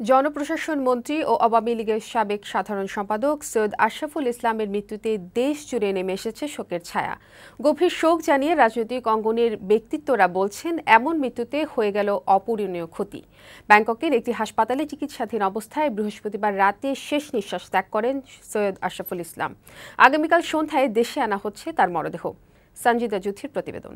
জনপ্রশাসন মন্ত্রী ও আওয়ামী লীগের সাবেক সাধারণ সম্পাদক সৈয়দ আশরাফুল ইসলামের মৃত্যুতে দেশ জুড়ে নেমে এসেছে শোকের ছায়া। গভীর শোক জানিয়ে রাজনৈতিক অঙ্গনের ব্যক্তিত্বরা বলছেন, এমন মৃত্যুতে হয়ে গেল অপূরণীয় ক্ষতি। ব্যাংককের একটি হাসপাতালে চিকিৎসাধীন অবস্থায় বৃহস্পতিবার রাতে শেষ নিঃশ্বাস ত্যাগ করেন সৈয়দ আশরাফুল ইসলাম। আগামীকাল সন্ধ্যায় দেশে আনা হচ্ছে তার মরদেহ। সঞ্জিদা যুথির প্রতিবেদন।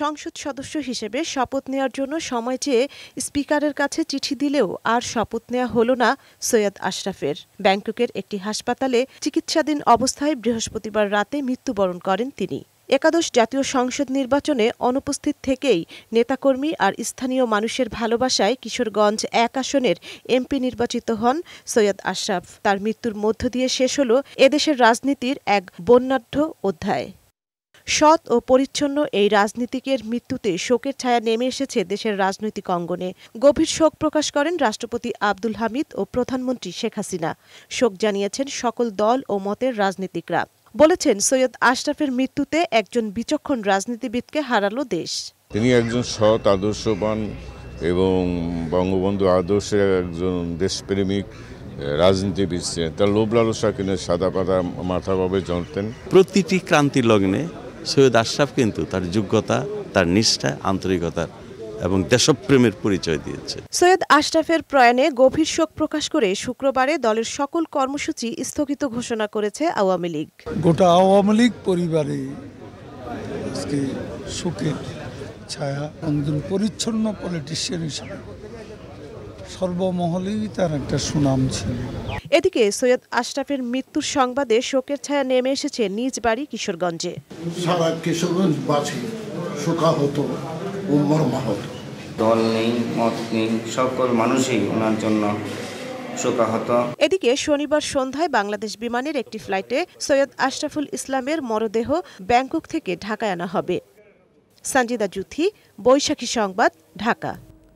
সংসদ সদস্য হিসেবে শপথ নেওয়ার জন্য সময় চেয়ে স্পিকারের কাছে চিঠি দিলেও আর শপথ নেওয়া হলো না সৈয়দ আশরাফের। ব্যাংককের একটি হাসপাতালে চিকিৎসাধীন অবস্থায় বৃহস্পতিবার রাতে মৃত্যুবরণ করেন তিনি। একাদশ জাতীয় সংসদ নির্বাচনে অনুপস্থিত থেকেই নেতাকর্মী আর স্থানীয় মানুষের ভালোবাসায় কিশোরগঞ্জ এক আসনের এমপি নির্বাচিত হন সৈয়দ আশরাফ। তার মৃত্যুর মধ্য দিয়ে শেষ হল এদেশের রাজনীতির এক বন্যাঢ্য অধ্যায়। সৎ ও পরিচ্ছন্ন এই রাজনীতিকের মৃত্যুতে শোকের ছায়া নেমে এসেছে দেশের রাজনৈতিক অঙ্গনে। গভীর শোক প্রকাশ করেন রাষ্ট্রপতি আব্দুল হামিদ ও প্রধানমন্ত্রী শেখ হাসিনা। শোক জানিয়েছেন সকল দল ও মতের রাজনীতিকরা। বলেছেন সৈয়দ আশরাফের মৃত্যুতে একজন বিচক্ষণ রাজনীতিবিদকে হারালো দেশ। তিনি একজন সৎ আদর্শবান এবং বঙ্গবন্ধু আদর্শের একজন দেশপ্রেমিক রাজনীতিবিদ ছিলেন। তার লোভ লালসা কিনে সাদা পাতা মাথাভাবে জানতেন প্রতিটি ক্রান্তি লগ্নে সৈয়দ আশরাফ কিন্তু তার যোগ্যতা তার নিষ্ঠা আন্তরিকতার এবং দেশপ্রেমের পরিচয় দিয়েছে। সৈয়দ আশরাফের প্রয়াণে গভীর শোক প্রকাশ করে শুক্রবারে দলের সকল কর্মসূচি স্থগিত ঘোষণা করেছে আওয়ামী লীগ। গোটা আওয়ামী লীগ পরিবারে আজকে শোকের ছায়া একজন পরিচ্ছন্ন পলিটিশিয়ান হিসেবে সর্বমহলেই তার একটা সুনাম ছিল। এদিকে সৈয়দ আশরাফের মৃত্যুর সংবাদে শোকের ছায়া নেমে এসেছে নিজ বাড়ি কিশোরগঞ্জে। সারা কিশোরগঞ্জ বাসী শোকাহত ও মর্মাহত। দল নেই মত নেই সকল মানুষই ওনার জন্য শোকাহত। এদিকে শনিবার সন্ধ্যায় বাংলাদেশ বিমানের একটি ফ্লাইটে সৈয়দ আশরাফুল ইসলামের মরদেহ ব্যাংকক থেকে ঢাকায় আনা হবে। সঞ্জিদা জুথি বৈশাখী সংবাদ ঢাকা।